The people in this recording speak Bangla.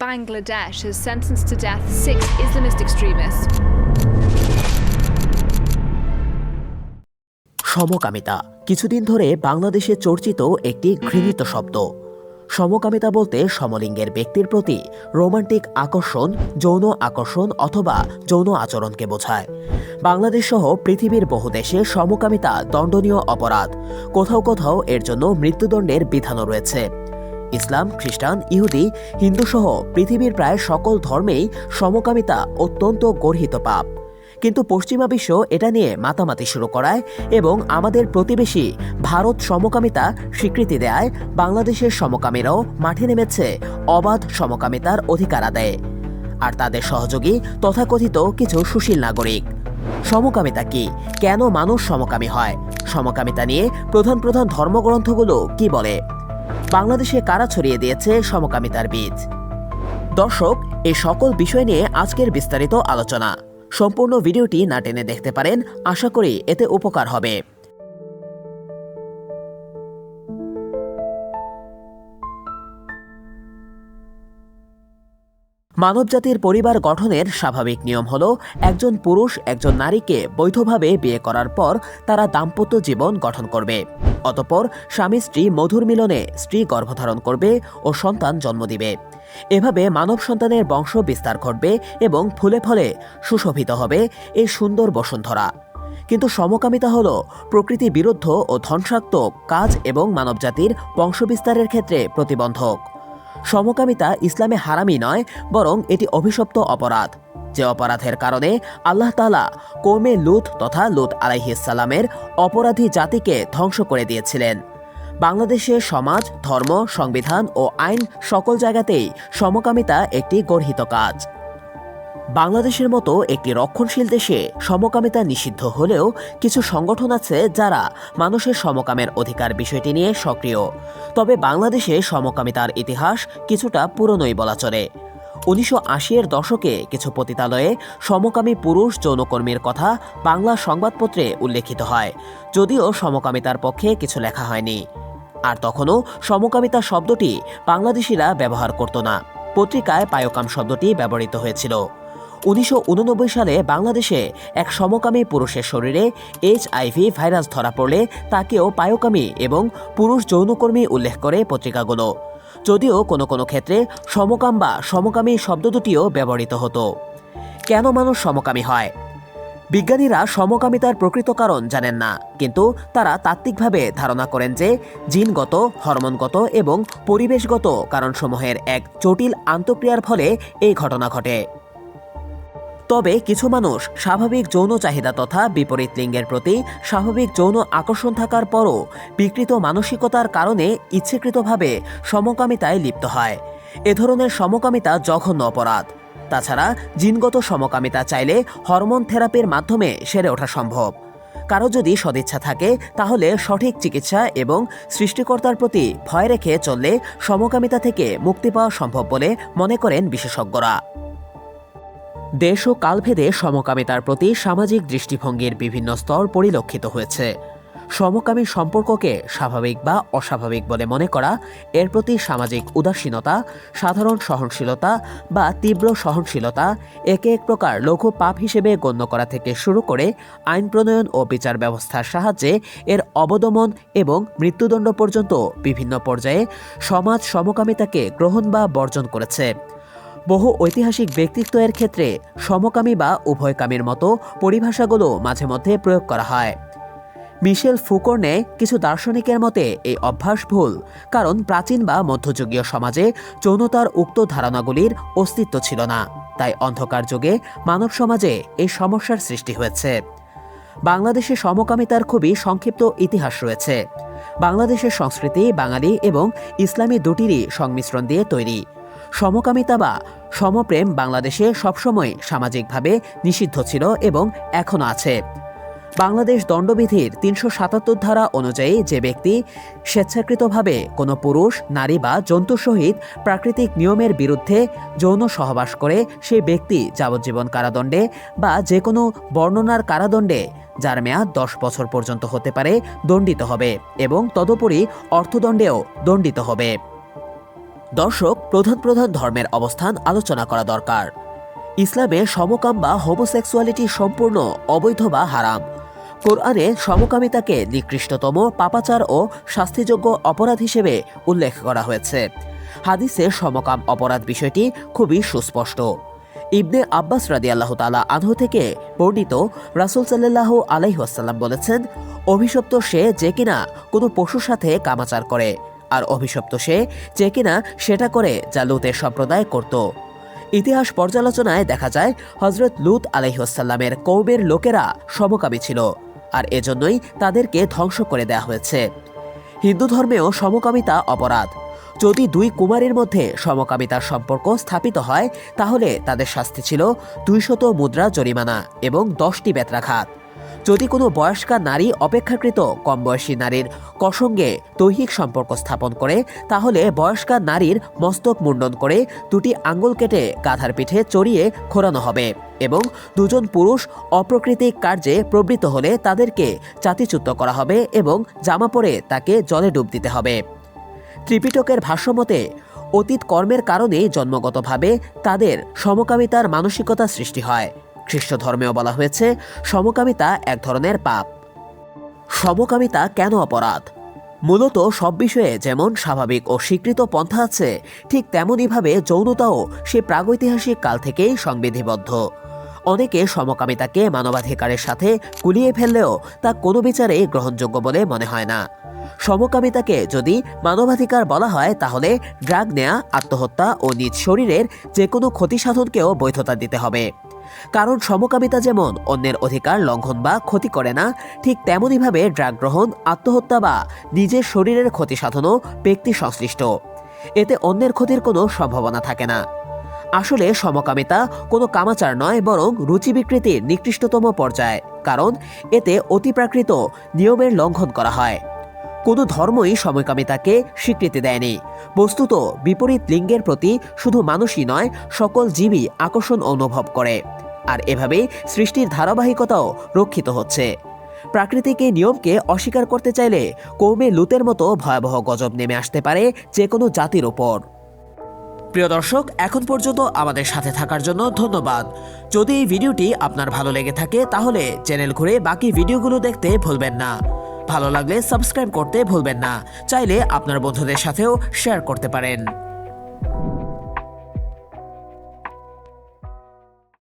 Bangladesh has sentenced to death six Islamist extremists. সমকামিতা। কিছুদিন ধরে বাংলাদেশে চর্চিত একটি ঘৃণিত শব্দ। সমকামিতা বলতে সমলিঙ্গের ব্যক্তির প্রতি রোমান্টিক আকর্ষণ, যৌন আকর্ষণ অথবা যৌন আচরণকে বোঝায়। বাংলাদেশ সহ পৃথিবীর বহু দেশে সমকামিতা দণ্ডনীয় অপরাধ। কোথাও কোথাও এর জন্য মৃত্যুদণ্ডের বিধানও রয়েছে। ইসলাম, খ্রিস্টান, ইহুদি হিন্দু সহ পৃথিবীর প্রায় সকল ধর্মেই সমকামিতা অত্যন্ত গর্হিত পাপ। কিন্তু পশ্চিমা বিশ্ব এটা নিয়ে মাতামাতি শুরু করায় এবং আমাদের প্রতিবেশী ভারত সমকামিতা স্বীকৃতি দেয়, বাংলাদেশের সমকামীরাও মাঠে নেমেছে অবাধ সমকামিতার অধিকার আদায়ে। আর তাদের সহযোগী তথাকথিত কিছু সুশীল নাগরিক। সমকামিতা কি? কেন মানুষ সমকামী হয়? সমকামিতা নিয়ে প্রধান প্রধান ধর্মগ্রন্থগুলো কি বলে? বাংলাদেশে কারা ছড়িয়ে দিয়েছে সমকামিতার বীজ? দর্শক এই সকল বিষয় নিয়ে আজকের বিস্তারিত আলোচনা। সম্পূর্ণ ভিডিওটি না টেনে দেখতে পারেন, আশা করি এতে উপকার হবে। মানবজাতির পরিবার গঠনের স্বাভাবিক নিয়ম হল, একজন পুরুষ একজন নারীকে বৈধভাবে বিয়ে করার পর তারা দাম্পত্য জীবন গঠন করবে। অতপর স্বামী স্ত্রী মধুর মিলনে স্ত্রী গর্ভধারণ করবে ও সন্তান জন্ম দিবে। এভাবে মানব সন্তানের বংশ বিস্তার ঘটবে এবং ফুলে ফলে সুশোভিত হবে এই সুন্দর বসুন্ধরা। কিন্তু সমকামিতা হল প্রকৃতি বিরুদ্ধ ও ধ্বংসাত্মক কাজ এবং মানবজাতির বংশবিস্তারের ক্ষেত্রে প্রতিবন্ধক। সমকামিতা ইসলামে হারামি নয়, বরং এটি অভিশপ্ত অপরাধ। যে অপরাধের কারণে আল্লাহ তালা কৌমে লুত তথা লুত আলাইহিসাল্লামের অপরাধী জাতিকে ধ্বংস করে দিয়েছিলেন। বাংলাদেশে সমাজ, ধর্ম, সংবিধান ও আইন সকল জায়গাতেই সমকামিতা একটি গর্হিত কাজ। বাংলাদেশের মতো একটি রক্ষণশীল দেশে সমকামিতা নিষিদ্ধ হলেও কিছু সংগঠন আছে যারা মানুষের সমকামের অধিকার বিষয়টি নিয়ে সক্রিয়। তবে বাংলাদেশে সমকামিতার ইতিহাস কিছুটা পুরনোই বলা চলে। উনিশশো আশির দশকে কিছু পতিতালয়ে সমকামী পুরুষ যৌনকর্মীর কথা বাংলা সংবাদপত্রে উল্লেখিত হয়, যদিও সমকামিতার পক্ষে কিছু লেখা হয়নি। আর তখনও সমকামিতা শব্দটি বাংলাদেশিরা ব্যবহার করত না। পত্রিকায় পায়কাম শব্দটি ব্যবহৃত হয়েছিল। উনিশশো উননব্বই সালে বাংলাদেশে এক সমকামী পুরুষের শরীরে এইচআইভি ভাইরাস ধরা পড়লে তাকেও পায়কামী এবং পুরুষ যৌনকর্মী উল্লেখ করে পত্রিকাগুলো। যদিও কোনো কোনো ক্ষেত্রে সমকাম বা সমকামী শব্দ দুটিও ব্যবহৃত হতো। কেন মানুষ সমকামী হয়? বিজ্ঞানীরা সমকামিতার প্রকৃত কারণ জানেন না, কিন্তু তারা তাত্ত্বিকভাবে ধারণা করেন যে জিনগত, হরমোনগত এবং পরিবেশগত কারণসমূহের এক জটিল আন্তক্রিয়ার ফলে এই ঘটনা ঘটে। তবে কিছু মানুষ স্বাভাবিক যৌন চাহিদা তথা বিপরীত লিঙ্গের প্রতি স্বাভাবিক যৌন আকর্ষণ থাকার পরও বিকৃত মানসিকতার কারণে ইচ্ছেকৃতভাবে সমকামিতায় লিপ্ত হয়। এ ধরনের সমকামিতা জঘন্য অপরাধ। তাছাড়া জিনগত সমকামিতা চাইলে হরমোন থেরাপির মাধ্যমে সেরে ওঠা সম্ভব। কারও যদি সদিচ্ছা থাকে, তাহলে সঠিক চিকিৎসা এবং সৃষ্টিকর্তার প্রতি ভয় রেখে চললে সমকামিতা থেকে মুক্তি পাওয়া সম্ভব বলে মনে করেন বিশেষজ্ঞরা। দেশ ও কালভেদে সমকামিতার প্রতি সামাজিক দৃষ্টিভঙ্গির বিভিন্ন স্তর পরিলক্ষিত হয়েছে। সমকামী সম্পর্ককে স্বাভাবিক বা অস্বাভাবিক বলে মনে করা, এর প্রতি সামাজিক উদাসীনতা, সাধারণ সহনশীলতা বা তীব্র সহনশীলতা, একে এক প্রকার লঘু পাপ হিসেবে গণ্য করা থেকে শুরু করে আইন প্রণয়ন ও বিচার ব্যবস্থার সাহায্যে এর অবদমন এবং মৃত্যুদণ্ড পর্যন্ত বিভিন্ন পর্যায়ে সমাজ সমকামিতাকে গ্রহণ বা বর্জন করেছে। বহু ঐতিহাসিক ব্যক্তিত্বের ক্ষেত্রে সমকামী বা উভয়কামীর মতো পরিভাষাগুলো মাঝে মধ্যে প্রয়োগ করা হয়। মিশেল ফুকর্নে কিছু দার্শনিকের মতে, এই অভ্যাস ভুল, কারণ প্রাচীন বা মধ্যযুগীয় সমাজে যৌনতার উক্ত ধারণাগুলির অস্তিত্ব ছিল না। তাই অন্ধকার যুগে মানব সমাজে এই সমস্যার সৃষ্টি হয়েছে। বাংলাদেশে সমকামিতার খুবই সংক্ষিপ্ত ইতিহাস রয়েছে। বাংলাদেশের সংস্কৃতি বাঙালি এবং ইসলামী দুটিরই সংমিশ্রণ দিয়ে তৈরি। সমকামিতা বা সমপ্রেম বাংলাদেশে সবসময় সামাজিকভাবে নিষিদ্ধ ছিল এবং এখনও আছে। বাংলাদেশ দণ্ডবিধির তিনশো সাতাত্তর ধারা অনুযায়ী যে ব্যক্তি স্বেচ্ছাকৃতভাবে কোনো পুরুষ, নারী বা জন্তুর সহিত প্রাকৃতিক নিয়মের বিরুদ্ধে যৌন সহবাস করে সেই ব্যক্তি যাবজ্জীবন কারাদণ্ডে বা যে কোনো বর্ণনার কারাদণ্ডে, যার মেয়াদ দশ বছর পর্যন্ত হতে পারে, দণ্ডিত হবে এবং তদুপরি অর্থদণ্ডেও দণ্ডিত হবে। দর্শক, প্রধান প্রধান ধর্মের অবস্থান আলোচনা করা দরকার। ইসলামে সমকাম বা হোমোসেক্সুয়ালিটি সম্পূর্ণ অবৈধ বা হারাম। কোরআনে সমকামিতাকে নিকৃষ্টতম, পাপাচার ও শাস্তিযোগ্য অপরাধ হিসেবে উল্লেখ করা হয়েছে। হাদিসে সমকাম অপরাধ বিষয়টি খুবই সুস্পষ্ট। ইবনে আব্বাস রাদি আল্লাহ তালা আনহু থেকে বর্ণিত রাসুল সাল্লাহ আলাইহাসাল্লাম বলেছেন, অভিশপ্ত সে যে কিনা কোনো পশুর সাথে কামাচার করে। আর অভিশপ্ত সে যে কিনা সেটা করে যা লুতের সম্প্রদায় করত। ইতিহাস পর্যালোচনায় দেখা যায় হজরত লুত আলাইহাসাল্লামের কৌমের লোকেরা সমকামী ছিল আর এজন্যই তাদেরকে ধ্বংস করে দেয়া হয়েছে। হিন্দু ধর্মেও সমকামিতা অপরাধ। যদি দুই কুমারীর মধ্যে সমকামিতার সম্পর্ক স্থাপিত হয়, তাহলে তাদের শাস্তি ছিল দুইশত মুদ্রা জরিমানা এবং দশটি বেত্রাঘাত। যদি কোনো বয়স্কা নারী অপেক্ষাকৃত কম বয়সী নারীর কসঙ্গে দৈহিক সম্পর্ক স্থাপন করে, তাহলে বয়স্কা নারীর মস্তক মুন্ডন করে দুটি আঙ্গুল কেটে গাধার পিঠে চড়িয়ে খোরানো হবে এবং দুজন পুরুষ অপ্রকৃতিক কার্যে প্রবৃত্ত হলে তাদেরকে চাতিচ্যুত করা হবে এবং জামা পরে তাকে জলে ডুব দিতে হবে। ত্রিপিটকের ভাষ্যমতে, অতীত কর্মের কারণে জন্মগতভাবে তাদের সমকামিতার মানসিকতা সৃষ্টি হয়। খ্রিস্ট ধর্মেও বলা হয়েছে, সমকামিতা এক ধরনের পাপ। সমকামিতা কেন অপরাধ? মূলত সব বিষয়ে যেমন স্বাভাবিক ও স্বীকৃত পন্থা আছে, ঠিক তেমনইভাবে যৌনতাও সে প্রাগৈতিহাসিক কাল থেকেই সংবিধিবদ্ধ। অনেকে সমকামিতাকে মানবাধিকারের সাথে কুলিয়ে ফেললেও তা কোনো বিচারে গ্রহণযোগ্য বলে মনে হয় না। সমকামিতাকে যদি মানবাধিকার বলা হয়, তাহলে ড্রাগ নেয়া, আত্মহত্যা ও নিজ শরীরের যে কোনো ক্ষতি সাধনকেও বৈধতা দিতে হবে। কারণ সমকামিতা যেমন অন্যের অধিকার লঙ্ঘন বা ক্ষতি করে না, ঠিক তেমনইভাবে ড্রাগ গ্রহণ, আত্মহত্যা বা নিজের শরীরের ক্ষতি সাধনও ব্যক্তি সংশ্লিষ্ট। এতে অন্যের ক্ষতির কোনো সম্ভাবনা থাকে না। আসলে সমকামিতা কোনো কামাচার নয়, বরং রুচি বিকৃতির নিকৃষ্টতম পর্যায়, কারণ এতে অতিপ্রাকৃত নিয়মের লঙ্ঘন করা হয়। কোনো ধর্মই সমকামিতাকে স্বীকৃতি দেয়নি। বস্তুত বিপরীত লিঙ্গের প্রতি শুধু মানুষই নয়, সকল জীবই আকর্ষণ অনুভব করে। আর এভাবেই সৃষ্টির ধারাবাহিকতাও রক্ষিত হচ্ছে। প্রাকৃতিক এই নিয়মকে অস্বীকার করতে চাইলে কৌমে লুতের মতো ভয়াবহ গজব নেমে আসতে পারে যে কোনো জাতির ওপর প্রিয় দর্শক, এখন পর্যন্ত আমাদের সাথে থাকার জন্য ধন্যবাদ। যদি এই ভিডিওটি আপনার ভালো লেগে থাকে, তাহলে চ্যানেল ঘুরে বাকি ভিডিওগুলো দেখতে ভুলবেন না। ভালো লাগলে সাবস্ক্রাইব করতে ভুলবেন না। চাইলে আপনার বন্ধুদের সাথেও শেয়ার করতে পারেন।